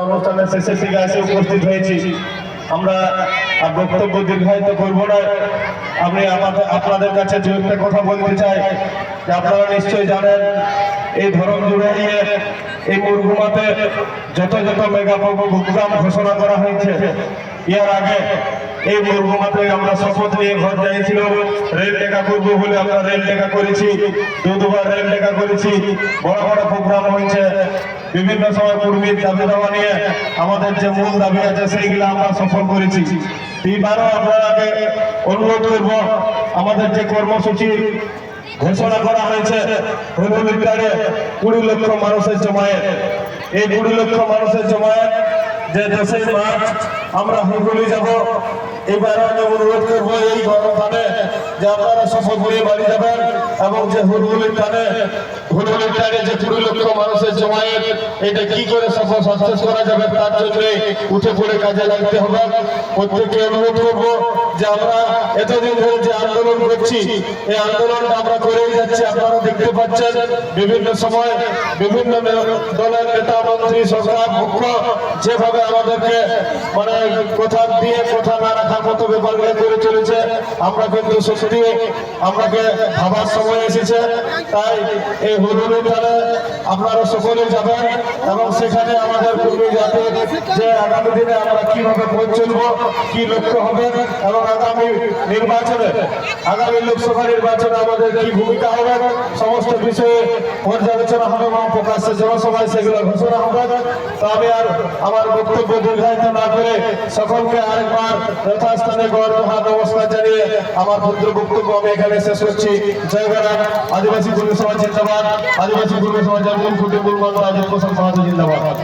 অনুষ্ঠানের শেষের দিকে এসে উপস্থিত হয়েছি। আমরা আর বক্তব্য দীর্ঘায়িত করব না। আমি আমাদের আপনাদের কাছে দু একটা কথা বলতে চাই। যে আপনারা নিশ্চয়ই জানেন, এই ধরন জুড়ে এই মুরগুমাতে যত যত মেগা প্রোগ্রাম ঘোষণা করা হয়েছে এর আগে এই মুরগুমাতে আমরা শপথ নিয়ে ঘর যাইছিল রেল টেকা করব বলে আমরা রেল টেকা করেছি। দু দুবার রেল টেকা করেছি। বড় বড় প্রোগ্রাম হয়েছে। বিভিন্ন সময় কর্মীর দাবি দেওয়া নিয়ে আমাদের যে মূল দাবি আছে, সেইগুলো আমরা সফল করেছি। এইবারও আপনাকে অনুরোধ করব, আমাদের যে কর্মসূচি ঘোষণা করা হয়েছে হুলুলিটারে কুড়ি লক্ষ মানুষের জমায়েত। এই কুড়ি লক্ষ মানুষের জমায়েত যে দশই মার্চ আমরা হুগলি যাব এবার আমি অনুরোধ করব এই গরমকালে যে আপনারা সফল করে বাড়ি যাবেন এবং যে হুলহুলির টানে হুলহুলির টানে যে কুড়ি লক্ষ মানুষের জমায়েত, এটা কি করে সফল, সাকসেস করা যাবে তার জন্য উঠে পড়ে কাজে লাগতে হবে। প্রত্যেককে অনুরোধ করব যে আমরা এতদিন ধরে যে আন্দোলন করছি, এই আন্দোলনটা আমরা করেই যাচ্ছি। আপনারা দেখতে পাচ্ছেন, বিভিন্ন সময় বিভিন্ন দলের নেতা, মন্ত্রী, সরকার মুখ্য যেভাবে আমাদেরকে মানে কথা দিয়ে, কথা না রাখার মতো ব্যাপারগুলো করে চলেছে। আমরা কিন্তু সত্যি আমাকে ভাবার সময় এসেছে। তাই এই হুদুরি তালে আপনারা সকলে যাবেন এবং সেখানে আমাদের জাতির যে আগামী দিনে আমরা কীভাবে চলবো কি লক্ষ্য হবে এবং আগামী নির্বাচনে, আগামী লোকসভা নির্বাচনে আমাদের কি ভূমিকা হবে, সমস্ত বিষয়ে পর্যালোচনা হবে এবং প্রকাশ্যে জনসভায় সেগুলো ঘোষণা হবে। তো আমি আর আমার বক্তব্য দীর্ঘায়িত না করে সকলকে আরেকবার যথাস্থানে গড় মহা নমস্কার জানিয়ে আমার ভদ্র বক্তব্য আমি এখানে শেষ করছি। জয় গরাম আদিবাসী পূর্ব সমাজ জিন্দাবাদ, আদিবাসী পূর্ব সমাজের মূল কুটি মূল আজ উপসংহার জিন্দাবাদ।